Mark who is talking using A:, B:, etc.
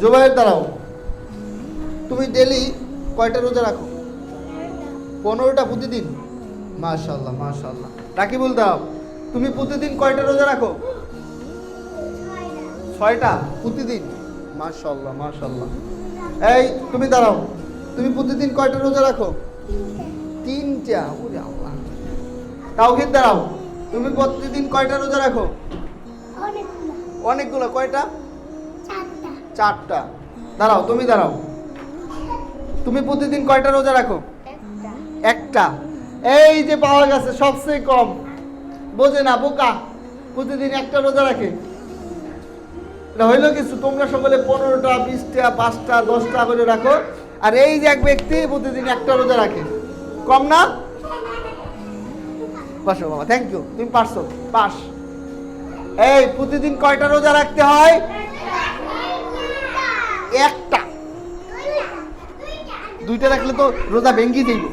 A: জোবাইর দাঁড়াও। তুমি ডেলি কয়টা রোজা রাখো? পনেরোটা প্রতিদিন? মাশাল্লাহ মাশাল্লাহ রাকিবুল দাও তুমি প্রতিদিন কয়টা রোজা রাখো? ছয়টা প্রতিদিন। মাশাল্লাহ মাশাল্লাহ এই তুমি দাঁড়াও। তুমি প্রতিদিন কয়টা রোজা রাখো? তিনটা। ওরে আল্লাহ। তাওহিদ দাঁড়াও। তুমি প্রতিদিন কয়টা রোজা রাখো? অনেকগুলো কয়টা? চারটা। দাঁড়াও, তুমি দাঁড়াও। তুমি প্রতিদিন কয়টা রোজা রাখো? একটা। এই যে পাওয়া গেছে, সবচেয়ে কম। বোঝে না, বোকা। প্রতিদিন একটা রোজা রাখে। এটা হইল কিছু? তোমরা সকলে পনেরোটা, বিশটা, পাঁচটা, দশটা করে রাখো। আর এই যে এক ব্যক্তি প্রতিদিন একটা রোজা রাখে। কম না? বসো বাবা থ্যাংক ইউ তুমি পারছ? পাস। এই, প্রতিদিন কয়টা রোজা রাখতে হয়? একটা। দুইটা রাখলে তো রোজা ভেঙ্গি যাইব।